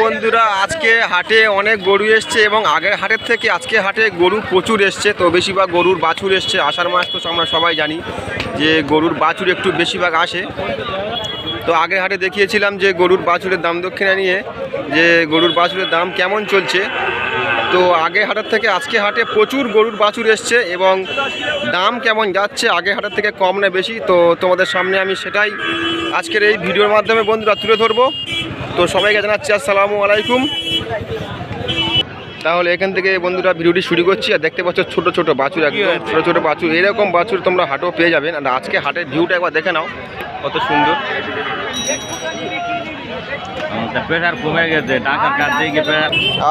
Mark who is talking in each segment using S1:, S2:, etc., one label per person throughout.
S1: বন্ধুরা, আজকে হাটে অনেক গরু এসছে এবং আগের হাটের থেকে আজকে হাটে গরু প্রচুর এসছে, তো বেশিরভাগ গরুর বাছুর এসছে। আষাঢ় মাস তো আমরা সবাই জানি যে গরুর বাছুর একটু বেশিরভাগ আসে। তো আগের হাটে দেখিয়েছিলাম যে গরুর বাছুরের দাম দক্ষিণা নিয়ে, যে গরুর বাছুরের দাম কেমন চলছে। তো আগে হাটার থেকে আজকে হাটে প্রচুর গরুর বাছুর এসছে এবং দাম কেমন যাচ্ছে আগে হাটার থেকে কম না বেশি, তো তোমাদের সামনে আমি সেটাই আজকের এই ভিডিওর মাধ্যমে বন্ধুরা তুলে ধরবো। তো সবাইকে জানাচ্ছি আসসালামু আলাইকুম। তাহলে এখান থেকে বন্ধুরা ভিডিওটি শুরু করছি আর দেখতে পাচ্ছ ছোট ছোট বাছুর একদম ছোট ছোট বাছুর। এরকম বাছুর তোমরা হাটও পেয়ে যাবেন আর আজকে হাটের ভিউটা একবার দেখে নাও কত সুন্দর।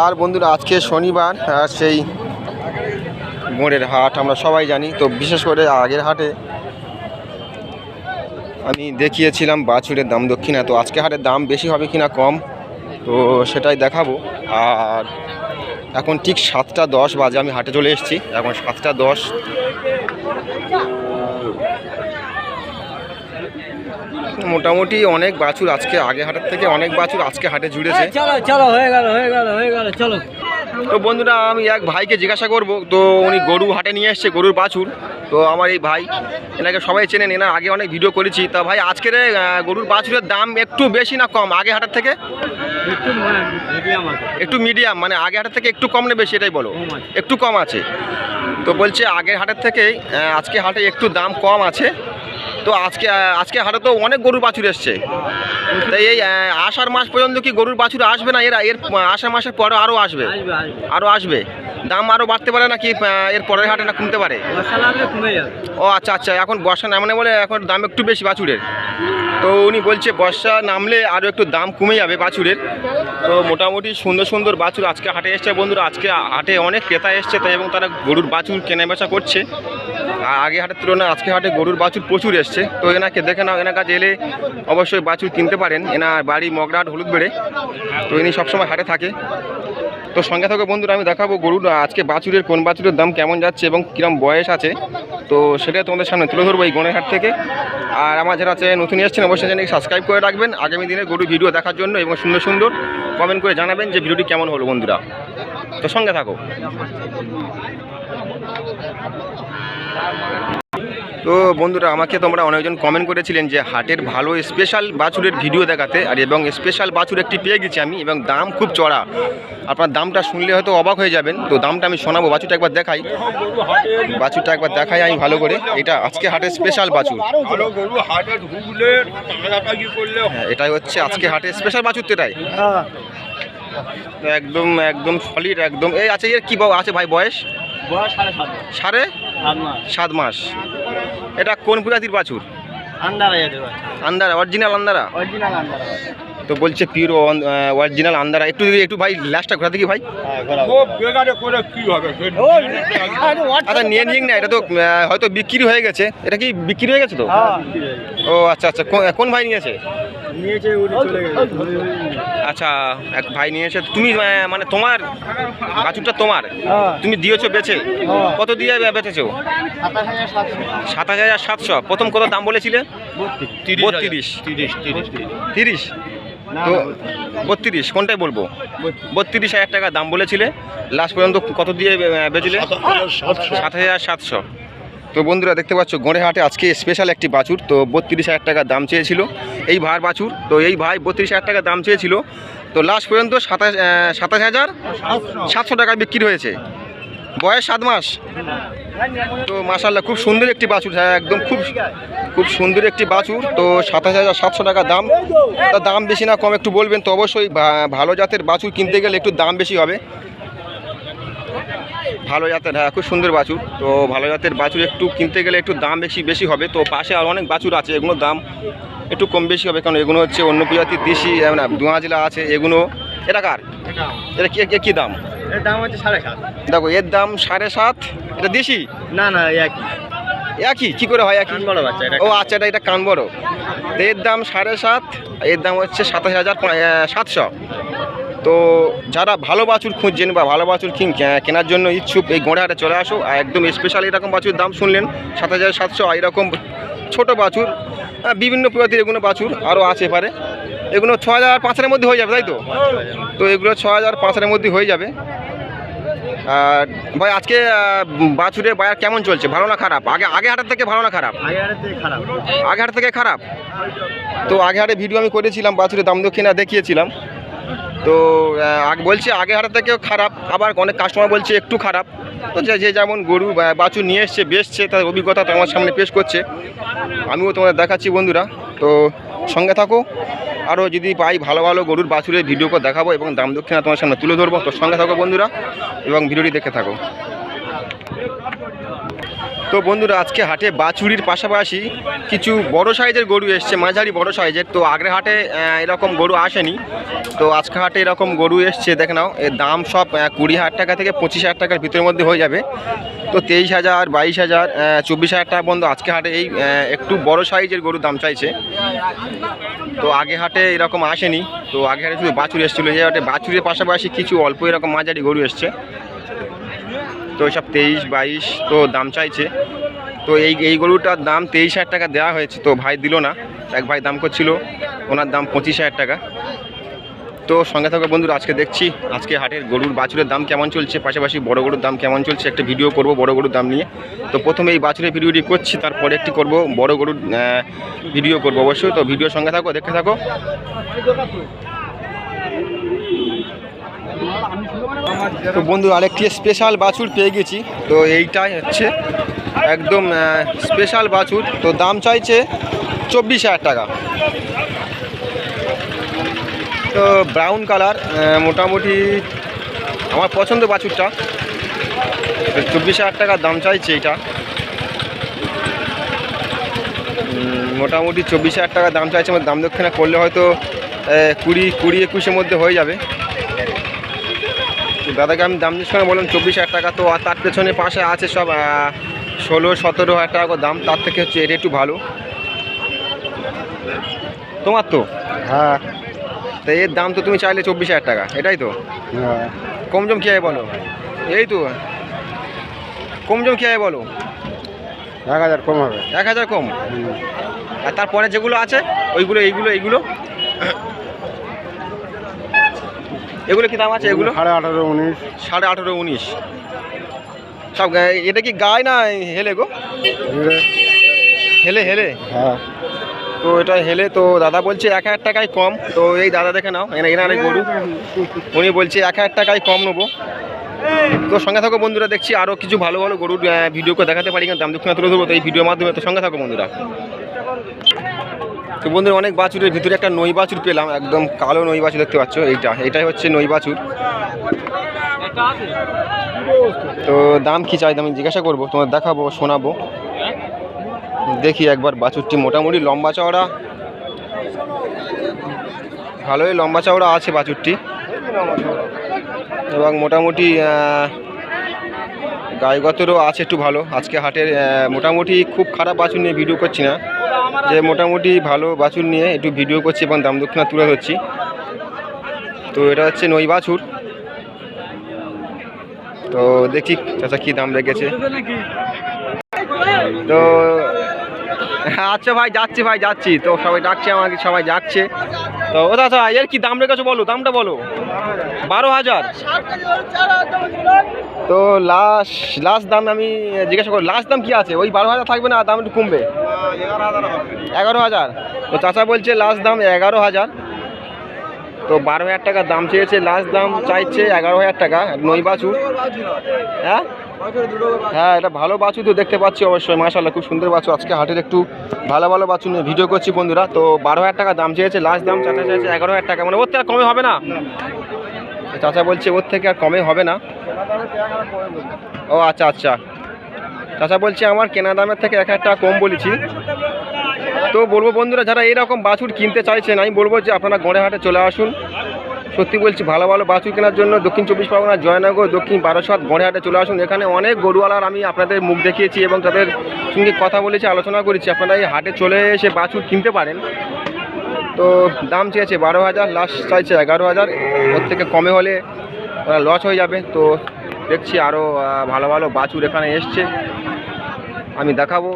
S1: আর বন্ধুরা আজকে শনিবার আর সেই মোড়ের হাট আমরা সবাই জানি। তো বিশেষ করে আগের হাটে আমি দেখিয়েছিলাম বাছুরের দাম দক্ষিণা তো আজকে হাটের দাম বেশি হবে কিনা কম তো সেটাই দেখাবো। আর এখন ঠিক সাতটা দশ বাজে আমি হাটে চলে এসেছি। এখন সাতটা দশ। মোটামুটি অনেক বাছুর আজকে আগে হাটের থেকে অনেক বাছুর আজকে হাটে জুড়েছে।
S2: চলো চলো হয়ে গেল হয়ে গেল হয়ে গেল চলো।
S1: তো বন্ধুরা আমি এক ভাইকে জিজ্ঞাসা করব তো উনি গরু হাটে নিয়ে এসছে গরুর বাছুর। তো আমার এই ভাই এনাকে সবাই চেনে চেনেন এনার আগে অনেক ভিডিও করেছি। তা ভাই আজকের গরুর বাছুরের দাম একটু বেশি না কম? আগে হাটের থেকে?
S2: একটু মিডিয়াম
S1: মিডিয়াম মানে আগে হাটের থেকে একটু কম না বেশি এটাই বলো? একটু কম আছে। তো বলছে আগের হাটের থেকে আজকে হাটে একটু দাম কম আছে। তো আজকে আজকে হাটে তো অনেক গরুর বাছুর এসছে। তাই এই আষাঢ় মাস পর্যন্ত কি গরুর বাছুর আসবে না? এরা এর আষাঢ় মাসের পরে আরও আসবে। আরও আসবে? দাম আরও বাড়তে পারে নাকি এর পরের হাটে না কমতে পারে? ও আচ্ছা আচ্ছা এখন বর্ষা নামনে বলে এখন দাম একটু বেশি বাছুরের। তো উনি বলছে বর্ষা নামলে আরও একটু দাম কমে যাবে বাছুরের। তো মোটামুটি সুন্দর সুন্দর বাছুর আজকে হাটে এসছে বন্ধুরা আজকে হাটে অনেক ক্রেতা এসছে তাই এবং তারা গরুর বাছুর কেনাবেচা করছে। আর আগে হাটের তুলনায় আজকে হাটে গরুর বাছুর প্রচুর এসছে। তো এনাকে দেখে নাও এনার কাছে এলে অবশ্যই বাছুর কিনতে পারেন। এনার বাড়ি মগরাট হলুদ বেড়ে তো ইনি সবসময় হাটে থাকে। তো সঙ্গে থাকা বন্ধুরা, আমি দেখাবো গরুর আজকে বাছুরের, কোন বাছুরের দাম কেমন যাচ্ছে এবং কিরম বয়স আছে। তো সেটা তোমাদের সামনে তুলে ধরবো এই গণেরহাট থেকে। আর আমার যারা আছে, নতুন এসেছেন, অবশ্যই চ্যানেলকে সাবস্ক্রাইব করে রাখবেন। আগামী দিনে গরুর ভিডিও দেখার জন্য এবং সুন্দর সুন্দর কমেন্ট করে জানাবেন যে ভিডিওটি কেমন হলো বন্ধুরা। তো সঙ্গে থাকো। তো বন্ধুরা আমাকে তোমরা অনেকজন কমেন্ট করেছিলেন যে হাটের ভালো স্পেশাল বাছুরের ভিডিও দেখাতে আর এবং স্পেশাল বাছুর একটি পেয়ে গেছি আমি এবং দাম খুব চড়া। আপনার দামটা শুনলে হয়তো অবাক হয়ে যাবেন তো দামটা আমি শোনাবো বাছুরটা একবার দেখাই। বাছুরটা একবার দেখাই আমি ভালো করে এটা আজকে হাটের স্পেশাল বাছুর। হ্যাঁ, এটাই হচ্ছে আজকে হাটের স্পেশাল বাছুর তো এটাই। তো একদম একদম সলিড একদম। এই আছে এর কি বাবু আছে ভাই বয়স?
S2: বয়স সাড়ে? সাত মাস।
S1: এটা কোন প্রজাতির বাছুর? আন্দারা অরিজিনাল আন্দারা তো বলছে পিওর অরিজিনাল আন্দারা। একটু একটু ভাই লাস্টটা ঘোরা দেখি ভাই।
S3: ও বেগারে করে কি হবে? সে
S1: আচ্ছা নিয়ে নিন না এটা তো হয়তো বিক্রি হয়ে গেছে। এটা কি বিক্রি হয়ে গেছে তো? ও আচ্ছা আচ্ছা কোন- কোন ভাই নিয়েছে?
S2: নিয়েছে উনি চলে গেছে।
S1: আচ্ছা এক ভাই নিয়েছে তুমি আহ, মানে তোমার বাছুরটা তোমার?
S2: হ্যাঁ।
S1: তুমি দিয়েছ বেচে
S2: হ্যাঁ।
S1: কত দিয়ে বেচেছো?
S2: সাতাশ হাজার সাতশো।
S1: সাতাশ হাজার সাতশো প্রথম কত দাম বলেছিলে? বত্রিশ।
S3: তিরিশ তিরিশ।
S1: তিরিশ? তো বত্রিশ কোনটাই বলব? বত্রিশ। হাজার টাকা দাম বলেছিলে। লাস্ট পর্যন্ত কত দিয়ে আহ, বেচলে? সাত হাজার সাতশো। তো বন্ধুরা দেখতে পাচ্ছ, গোড়েহাটে আজকে স্পেশাল একটি বাছুর, তো বত্রিশ হাজার টাকা দাম চেয়েছিল। এই ভার বাছুর, তো এই ভাই বত্রিশ হাজার টাকা দাম চেয়েছিল। তো লাস্ট পর্যন্ত সাতাশ সাতাশ হাজার সাতশো টাকা বিক্রি হয়েছে। বয়স সাত মাস। তো মাসাল্লাহ খুব সুন্দর একটি বাছুর হ্যাঁ একদম খুব খুব সুন্দর একটি বাছুর। তো সাতাশ হাজার সাতশো টাকা দাম। তা দাম বেশি না, কম একটু বলবেন তো অবশ্যই। ভালো জাতের বাছুর কিনতে গেলে একটু দাম বেশি হবে। ভালো জাতের হ্যাঁ খুব সুন্দর বাছুর। তো ভালো জাতের বাছুর একটু কিনতে গেলে একটু দাম বেশি বেশি হবে। তো পাশে আর অনেক বাছুর আছে এগুলোর দাম একটু কম বেশি হবে কারণ এগুলো হচ্ছে অন্য প্রজাতির দেশি না দুয়া জেলা আছে এগুলো এটা কার? এটা কি কি দাম?
S2: এর দাম হচ্ছে সাড়ে সাত।
S1: দেখো এর দাম সাড়ে সাত এটা দেশি?
S2: না না একই।
S1: একই? কি করে হয় একই?
S2: বড় বাচ্চা এটা
S1: ও আচ্ছা এটা এটা কান বড়। এর দাম সাড়ে সাত এর দাম হচ্ছে সাতাশ হাজার সাতশো। তো যারা ভালো বাছুর খুঁজছেন বা ভালো বাছুর কিন কেনার জন্য ইচ্ছুক এই গোড়াহাটে চলে আসো। আর একদম স্পেশাল এরকম বাছুর দাম শুনলেন সাত হাজার সাতশো এরকম ছোটো বাছুর বিভিন্ন প্রজাতির এগুলো বাছুর আরও আছে পারে এগুলো ছ হাজার পাঁচ হাজারের মধ্যে হয়ে যাবে তাই তো? তো এগুলো ছ হাজার পাঁচ হাজারের মধ্যে হয়ে যাবে। আর ভাই আজকে আহ, বাছুরের বাজার কেমন চলছে? ভালো না খারাপ? আগে আগে হাটের থেকে ভালো না খারাপ? আগে হাট থেকে খারাপ। তো আগে হাটে ভিডিও আমি করেছিলাম বাছুরের দাম দক্ষিণা দেখিয়েছিলাম। তো বলছে আগে হাটের থেকেও খারাপ, আবার অনেক কাস্টমার বলছে একটু খারাপ। তো যে যে যেমন গরু বাছু নিয়ে এসছে বেসছে তার অভিজ্ঞতা তোমার সামনে পেশ করছে। আমিও তোমাদের দেখাচ্ছি বন্ধুরা। তো সঙ্গে থাকো। আরও যদি পাই ভালো ভালো গরুর বাছুরের ভিডিও করে দেখাবো এবং দাম দক্ষিণা তোমার সামনে তুলে ধরবো। তো সঙ্গে থাকো বন্ধুরা এবং ভিডিওটি দেখে থাকো। তো বন্ধুরা, আজকে হাটে বাছুরির পাশাপাশি কিছু বড় সাইজের গরু এসছে, মাঝারি বড় সাইজের। তো আগের হাটে এরকম গরু আসেনি। তো আজকে হাটে এরকম গরু এসছে, দেখে নাও, এর দাম সব কুড়ি হাজার টাকা থেকে পঁচিশ হাজার টাকার ভিতরের মধ্যে হয়ে যাবে। তো তেইশ হাজার, বাইশ হাজার চব্বিশ হাজার টাকা বন্ধু আজকে হাটে এই একটু বড় সাইজের গরুর দাম চাইছে। তো আগে হাটে এরকম আসেনি। তো আগে হাটে শুধু বাছুর এসেছিল যে হাটে বাছুরের পাশাপাশি কিছু অল্প এরকম মাঝারি গরু এসছে। তো সব তেইশ, বাইশ তো দাম চাইছে। তো এই এই গরুটার দাম তেইশ হাজার টাকা দেওয়া হয়েছে। তো ভাই দিল না। এক ভাই দাম করছিল। ওনার দাম পঁচিশ হাজার টাকা। তো সঙ্গে থাকা বন্ধুরা, আজকে দেখছি আজকে হাটের গরুর বাছুরের দাম কেমন চলছে। পাশাপাশি বড় গরুর দাম কেমন চলছে একটা ভিডিও করব বড় গরুর দাম নিয়ে। তো প্রথমে এই বাছুরের ভিডিওটি করছি, তারপরে একটি করব বড় গরুর ভিডিও করব অবশ্যই। তো ভিডিও সঙ্গে থাকো, দেখতে থাকো। তো বন্ধু, আরেকটি স্পেশাল বাছুর পেয়ে গেছি। তো এইটাই হচ্ছে একদম স্পেশাল বাছুর। তো দাম চাইছে চব্বিশ হাজার টাকা। তো ব্রাউন কালার মোটামুটি আমার পছন্দ বাছুরটা। চব্বিশ হাজার টাকা দাম চাইছে এটা মোটামুটি চব্বিশ হাজার টাকা দাম চাইছে আমার দাম দক্ষিণা করলে হয়তো কুড়ি কুড়ি একুশের মধ্যে হয়ে যাবে। দাদাকে আমি দাম জিজ্ঞেস করে বললাম চব্বিশ হাজার টাকা। তো আর তার পেছনে পাশে আছে সব ষোলো সতেরো হাজার টাকা করে দাম। তার থেকে হচ্ছে এটা একটু ভালো। তোমার তো?
S4: হ্যাঁ।
S1: তো এর দাম তো তুমি চাইলে চব্বিশ হাজার টাকা এটাই তো।
S4: হ্যাঁ।
S1: কমজম কী হয় বলো? এই তো। কমজম কী হয় বলো?
S4: এক হাজার কম হবে।
S1: এক হাজার কম। আর তারপরে যেগুলো আছে ওইগুলো এইগুলো এইগুলো? এগুলো কি দাম আছে এগুলো?
S4: সাড়ে আঠারো উনিশ।
S1: সাড়ে আঠেরো উনিশ। সব এটা কি গায়ে না হেলে গো? হেলে। হেলে
S4: হ্যাঁ।
S1: তো এটা হেলে তো দাদা বলছে এক হাজার টাকায় কম। তো এই দাদা দেখে নাও এনারে গরু। উনি বলছে এক হাজার টাকায় কম নেব। তো সঙ্গে থাকো বন্ধুরা দেখছি আরও কিছু ভালো ভালো গরুর ভিডিও করে দেখাতে পারি কিন্তু দাম দক্ষিণা তুলে ধরবো তো এই ভিডিওর মাধ্যমে তো সঙ্গে থাকো বন্ধুরা। তো বন্ধুরা অনেক বাছুরের ভিতরে একটা নই বাছুর পেলাম, একদম কালো নই বাছুর দেখতে পাচ্ছ, এইটা, এটাই হচ্ছে নই বাছুর। তো দাম কি চাই? আমি জিজ্ঞাসা করব তোমার দেখাবো, শোনাবো। দেখি একবার বাছুরটি মোটামুটি লম্বা চওড়া। ভালোই লম্বা চওড়া আছে বাছুরটি। এবং মোটামুটি গায়েগতরও আছে একটু ভালো। আজকে হাটের মোটামুটি খুব খারাপ বাছুর নিয়ে ভিডিও করছি না। যে মোটামুটি ভালো বাছুর নিয়ে একটু ভিডিও করছি এবং দাম দক্ষিণা তুলে ধরছি। তো এটা হচ্ছে নই বাছুর। তো দেখি চাচা কি দাম রেখেছে। তো আচ্ছা ভাই, যাচ্ছি ভাই, যাচ্ছি। তো সবাই ডাকছে আমাকে, সবাই যাচ্ছে। তো ও দাদা, এর কি দাম রেখেছো বলো, দামটা বলো। বারো হাজার। তো লাস্ট লাস্ট দাম আমি জিজ্ঞাসা করি লাস্ট দাম কি আছে? ওই বারো হাজার থাকবে না, দাম একটু কমবে। এগারো হাজার। তো চাচা বলছে লাস্ট দাম এগারো হাজার। তো বারো হাজার টাকা দাম চেয়েছে লাস্ট দাম চাইছে এগারো হাজার টাকা, নই বাছুর। হ্যাঁ? হ্যাঁ এটা ভালো বাছুর তো দেখতে পাচ্ছি অবশ্যই মাশাল্লাহ খুব সুন্দর বাছু আজকে হাটের একটু ভালো ভালো বাছুর নিয়ে ভিডিও করছি বন্ধুরা। তো বারো হাজার টাকা দাম চেয়েছে লাস্ট দাম চাচা চাইছে এগারো হাজার টাকা। মানে ওর থেকে কমে হবে না? চাচা বলছে ওর থেকে আর কমে হবে না। ও আচ্ছা আচ্ছা। চাচা বলছে, আমার কেনা দামের থেকে এক হাজার টাকা কম বলেছি। তো বলব বন্ধুরা, যারা এরকম বাছুর কিনতে চাইছেন, আমি বলব যে আপনারা গড়ে হাটে চলে আসুন। সত্যি বলছি, ভালো ভালো বাছুর কেনার জন্য দক্ষিণ চব্বিশ পরগনা, জয়নগর, দক্ষিণ বারাসাত গড়েহাটে চলে আসুন। এখানে অনেক গরুয়ালার আমি আপনাদের মুখ দেখিয়েছি এবং তাদের সঙ্গে কথা বলেছি, আলোচনা করেছি। আপনারা এই হাটে চলে এসে বাছুর কিনতে পারেন। তো দাম চেয়েছে বারো হাজার লাস্ট চাইছে এগারো হাজার। ওর থেকে কমে হলে লস হয়ে যাবে। তো দেখছি আরও ভালো ভালো বাছুর এখানে এসছে। আমি দেখাবো।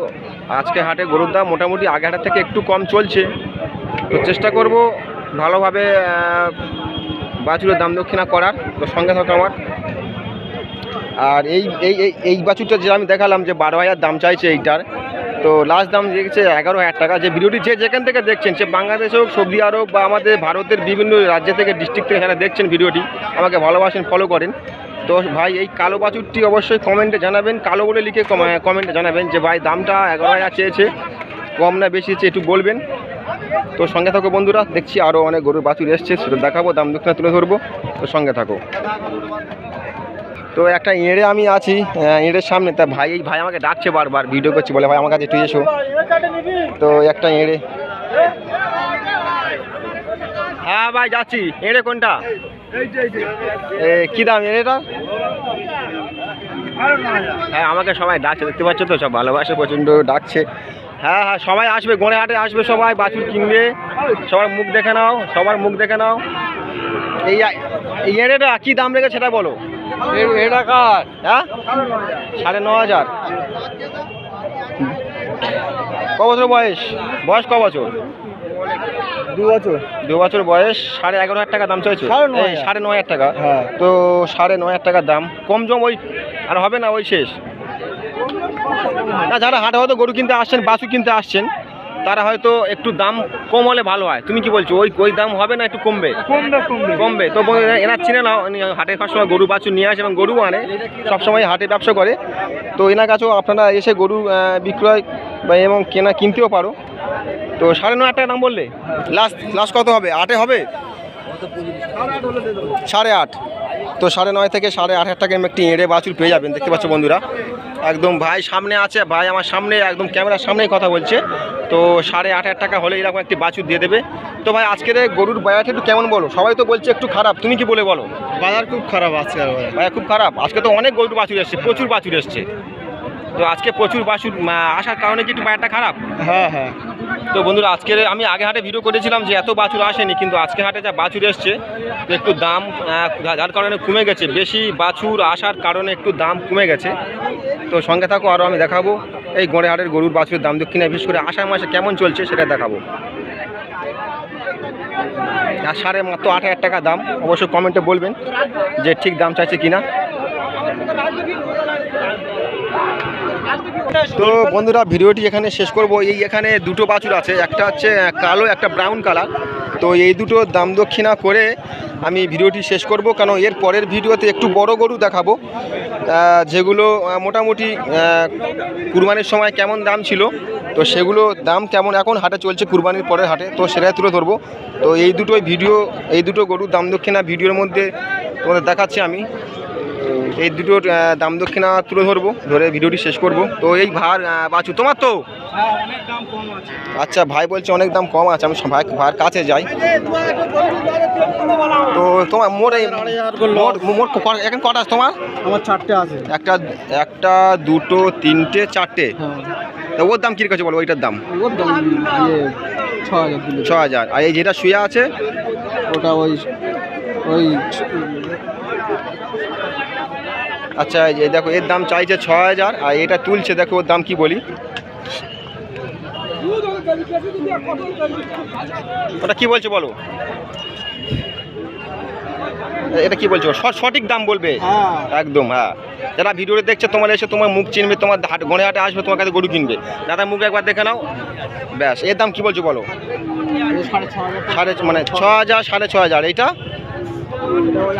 S1: আজকে হাটে গরুর দাম মোটামুটি আগে হাটের থেকে একটু কম চলছে। তো চেষ্টা করব ভালোভাবে বাছুরের দাম দক্ষিণা করার, তো সঙ্গে থাকো আমার। আর এই এই এই বাছুরটা যে আমি দেখালাম যে বারো হাজার দাম চাইছে এইটার, তো লাস্ট দাম দেখছে এগারো হাজার টাকা। যে ভিডিওটি যে যেখান থেকে দেখছেন, সে বাংলাদেশ হোক, সৌদি আরব বা আমাদের ভারতের বিভিন্ন রাজ্য থেকে ডিস্ট্রিক্ট থেকে যারা দেখছেন ভিডিওটি, আমাকে ভালোবাসেন ফলো করেন। তো ভাই, এই কালো বাছুরটি অবশ্যই কমেন্টে জানাবেন। কালো বলে লিখে কমেন্টে জানাবেন যে ভাই, দামটা এগারো হাজার চেয়েছে। কম না বেশি চেয়ে একটু বলবেন। তো সঙ্গে থাকো বন্ধুরা, দেখছি আরও অনেক গরুর বাছুর এসছে, সেটা দেখাবো, দাম দক্ষিণা তুলে ধরবো। তো সঙ্গে থাকো। তো একটা এঁড়ে আমি আছি এঁড়ের সামনে। তা ভাই, এই ভাই আমাকে ডাকছে বারবার ভিডিও করছি, বলে, ভাই, আমার কাছে একটু এসো। তো একটা এঁড়ে হ্যাঁ ভাই, যাচ্ছি। এঁড়ে কোনটা? কি দাম এঁড়েটা হ্যাঁ আমাকে সবাই ডাকছে দেখতে পাচ্ছ তো? সব ভালোবাসে প্রচণ্ড ডাকছে। হ্যাঁ হ্যাঁ সবাই আসবে গোড়ে হাটে আসবে সবাই বাছুর কিনবে। সবার মুখ দেখে নাও সবার মুখ দেখে নাও। এই এই এঁড়েটা কী দাম রেখে সেটা বলো।
S4: এটা কার?
S1: হ্যাঁ? সাড়ে ন হাজার। ক বছর বয়স? বয়স ক বছর?
S4: দু বছর?
S1: দু বছর বয়স সাড়ে এগারো হাজার টাকা দাম চাইছো।
S4: সাড়ে নয় হাজার।
S1: টাকা।
S4: হ্যাঁ।
S1: তো সাড়ে নয় হাজার টাকা দাম। কম জম ওই আর হবে না ওই শেষ। না যারা হাটে হয়তো গরু কিনতে আসছেন বাছু কিনতে আসছেন তারা হয়তো একটু দাম কম হলে ভালো হয়। তুমি কি বলছো? ওই ওই দাম হবে না একটু কমবে?
S4: কমবে
S1: তো এনার চিনে নাও ইনি হাটে সব সময় গরু বাছুর নিয়ে আসে এবং গরু আনে। সবসময় হাটে ব্যবসা করে। তো এনার কাছেও আপনারা এসে গরু বিক্রয় বা এবং কেনা কিনতেও পারো। তো সাড়ে নয় টাকা দাম বললে? লাস্ট লাস্ট কত হবে? আটে হবে? সাড়ে আট। তো সাড়ে নয় থেকে সাড়ে আট হাজার টাকা একটি এঁড়ে বাছুর পেয়ে যাবেন দেখতে পাচ্ছ বন্ধুরা। একদম ভাই সামনে আছে ভাই আমার সামনে একদম ক্যামেরার সামনেই কথা বলছে। তো সাড়ে আট হাজার টাকা হলে এরকম একটি বাছুর দিয়ে দেবে। তো ভাই আজকের গরুর বাজারটা একটু কেমন বলো? সবাই তো বলছে একটু খারাপ তুমি কি বলে বলো?
S4: বাজার খুব খারাপ ভাই
S1: ভাই খুব খারাপ? আজকে তো অনেক গরুর বাছুর এসছে প্রচুর বাছুর এসছে। তো আজকে প্রচুর বাছুর আসার কারণে কি একটু বাজারটা খারাপ?
S4: হ্যাঁ হ্যাঁ।
S1: তো বন্ধুরা আজকের আমি আগে হাটে ভিডিও করেছিলাম যে এত বাছুর আসেনি কিন্তু আজকে হাটে যা বাছুর এসছে একটু দাম যার কারণে কমে গেছে। বেশি বাছুর আসার কারণে একটু দাম কমে গেছে। তো সঙ্গে থাকো আরও আমি দেখাবো। এই গোড়ে হাটের গরুর বাছুরের দাম দক্ষিণে বিশেষ করে আষাঢ় মাসে কেমন চলছে সেটা দেখাবো। আর সাড়ে মাত্র আট হাজার টাকা দাম। অবশ্যই কমেন্টে বলবেন যে ঠিক দাম চাইছে কিনা। তো বন্ধুরা, ভিডিওটি এখানে শেষ করব। এই এখানে দুটো বাছুর আছে। একটা হচ্ছে কালো, একটা ব্রাউন কালার। তো এই দুটো দাম দক্ষিণা করে আমি ভিডিওটি শেষ করব। কারণ এর পরের ভিডিওতে একটু বড় গরু দেখাবো। যেগুলো মোটামুটি কুরবানির সময় কেমন দাম ছিল, তো সেগুলো দাম কেমন এখন হাটে চলছে কুরবানির পরের হাটে, তো সেটাই তুলে ধরবো। তো এই দুটোই ভিডিও, এই দুটো গরুর দাম দক্ষিণা ভিডিওর মধ্যে তোমাদের দেখাচ্ছি আমি। এই দুটোর দাম দক্ষিণা তুলে ধরবো ধরে ভিডিওটি শেষ করব। তো এই ভার বাছু তোমার তো? আচ্ছা ভাই বলছে অনেক দাম কম আছে আমি ভাই ভার কাছে যাই। তো তোমার মোট এই মোট মোট এখন কটা আছে তোমার?
S4: আমার চারটে আছে।
S1: একটা একটা দুটো তিনটে চারটে?
S4: হ্যাঁ।
S1: তো ওর দাম কী রেখেছে বলো ওইটার দাম?
S4: ওর দাম ইয়ে ছ হাজার।
S1: আর এই যেটা শুয়ে আছে?
S4: ওটা ওই ওই
S1: আচ্ছা এই দেখো এর দাম চাইছে ছ হাজার আর এটা তুলছে দেখো ওর দাম কি বলি। ওটা কি বলছে বলো? এটা কি বলছো সঠিক দাম বলবে?
S4: হ্যাঁ।
S1: একদম হ্যাঁ। যারা ভিডিওতে দেখছে তোমার এসে তোমার মুখ চিনবে তোমার হাট গড়ে হাটে আসবে তোমার কাছে গরু কিনবে। দাদা মুখ একবার দেখে নাও। ব্যাস এর দাম কি বলছো বলো?
S4: সাড়ে
S1: মানে ছ হাজার সাড়ে ছ হাজার এইটা?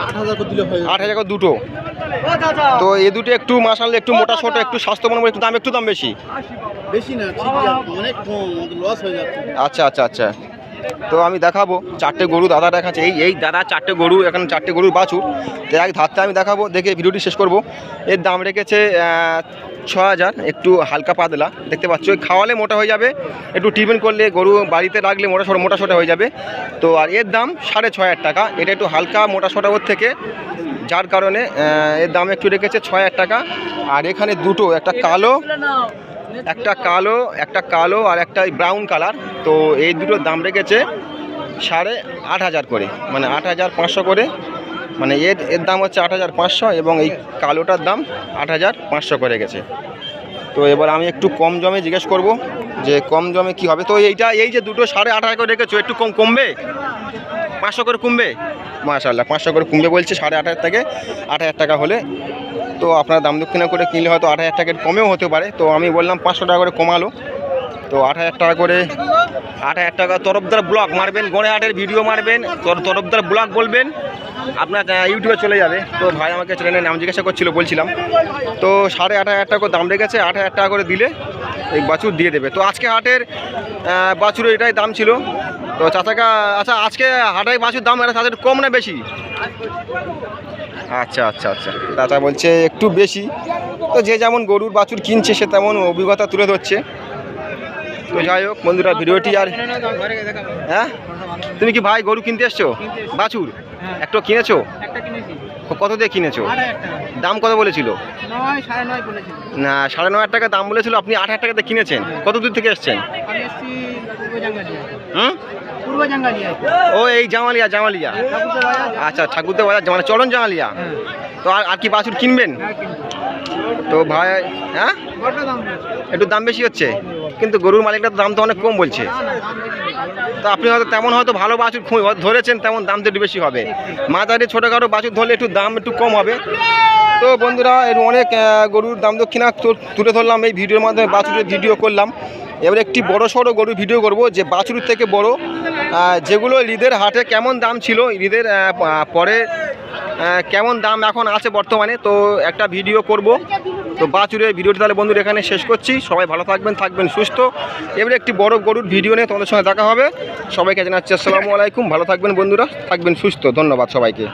S4: আট হাজার করে দিলে
S1: আট হাজার করে দুটো। তো এ দুটো একটু মাসাল একটু মোটা ছোট একটু স্বাস্থ্যবান একটু দাম একটু দাম বেশি?
S4: বেশি না অনেক লস হয়ে যাচ্ছে।
S1: আচ্ছা আচ্ছা আচ্ছা। তো আমি দেখাবো চারটে গরু দাদা দেখাচ্ছে। এই এই দাদা চারটে গরু এখন চারটে গরুর বাছুর। তো এক ধারতে আমি দেখাবো দেখে ভিডিওটি শেষ করব। এর দাম রেখেছে ছ হাজার একটু হালকা পাতলা। দেখতে পাচ্ছ ওই খাওয়ালে মোটা হয়ে যাবে। একটু টিফিন করলে গরু বাড়িতে রাখলে মোটা সোটা মোটা সোটা হয়ে যাবে। তো আর এর দাম সাড়ে ছ হাজার টাকা। এটা একটু হালকা মোটা সোটা ওর থেকে। যার কারণে এর দাম একটু রেখেছে ছ হাজার টাকা। আর এখানে দুটো একটা কালো একটা কালো একটা কালো আর একটা ব্রাউন কালার তো এই দুটোর দাম রেখেছে সাড়ে আট হাজার করে মানে আট হাজার পাঁচশো করে। মানে এর এর দাম হচ্ছে আট হাজার পাঁচশো এবং এই কালোটার দাম আট হাজার পাঁচশো করে গেছে। তো তো এবার আমি একটু কম জমে জিজ্ঞেস করব যে কম জমে কি হবে। তো এইটা এই যে দুটো সাড়ে আট হাজার করে রেখেছো একটু কম কমবে? পাঁচশো করে কমবে? মাশাল্লাহ পাঁচশো করে কমবে বলছে, সাড়ে আট হাজার থেকে আট হাজার টাকা হলে। তো আপনার দাম দক্ষিণা করে কিনলে হয়তো আট হাজার টাকার কমেও হতে পারে। তো আমি বললাম পাঁচশো টাকা করে কমালো। তো আট হাজার টাকা করে, আট হাজার টাকা তরফদার ব্লগ মারবেন, গড়েহাটের ভিডিও মারবেন, তর- তরফদার ব্লগ বলবেন। আপনার ইউটিউবে চলে যাবে। তো ভাই আমাকে চ্যানেলের নাম জিজ্ঞাসা করছিল, বলছিলাম। তো সাড়ে আট হাজার টাকা দাম রেখেছে, আট হাজার টাকা করে দিলে এই বাছুর দিয়ে দেবে। তো আজকে হাটের বাছুরের এটাই দাম ছিল। তো চাচাকা আচ্ছা আজকে হাটে বাছুর দাম এটা তাদের কম না বেশি? আচ্ছা আচ্ছা আচ্ছা। চাচা বলছে একটু বেশি। তো যে যেমন গরুর বাছুর কিনছে সে তেমন অভিজ্ঞতা তুলে ধরছে। তো যাই হোক বন্ধুরা, ভিডিওটি আর হ্যাঁ? তুমি কি ভাই গরু কিনতে এসছো? বাছুর? একটু কিনেছো? কত দিয়ে কিনেছো? দাম কত বলেছিল?
S4: নয় সাড়ে নয়
S1: না সাড়ে ন হাজার টাকা দাম বলেছিল আপনি আট হাজার টাকাতে কিনেছেন। কত দূর থেকে এসছেন? হুম? ও এই জামালিয়া জামালিয়া। আচ্ছা ঠাকুরদের বাজার মানে চলন জামালিয়া।
S4: হ্যাঁ।
S1: তো আর আর কি বাছুর কিনবেন?
S4: হ্যাঁ
S1: তো ভাই হ্যাঁ? একটু দাম বেশি হচ্ছে। কিন্তু গরুর মালিকটা তো দাম তো অনেক কম বলছে। তো আপনি হয়তো তেমন হয়তো ভালো বাছুর ধরেছেন, তেমন দাম একটু বেশি হবে। মাঝারি ছোটোখাটো বাছুর ধরলে একটু দাম একটু কম হবে। তো বন্ধুরা, এর অনেক গরুর দাম দক্ষিণা তুলে ধরলাম এই ভিডিওর মাধ্যমে, বাছুরের ভিডিও করলাম। এবার একটি বড় সড়ো গরুর ভিডিও করব, যে বাছুরের থেকে বড়। যেগুলো ঈদের হাটে কেমন দাম ছিল, ঈদের পরে কেমন দাম এখন আছে বর্তমানে, তো একটা ভিডিও করব। তো বাছুরের ভিডিওটি তাহলে বন্ধুরা এখানে শেষ করছি। সবাই ভালো থাকবেন থাকবেন সুস্থ। এবারে একটি বড় গরুর ভিডিও নিয়ে তোমাদের সঙ্গে দেখা হবে। সবাইকে জানাচ্ছি আসসালামু আলাইকুম। ভালো থাকবেন বন্ধুরা, থাকবেন সুস্থ। ধন্যবাদ সবাইকে।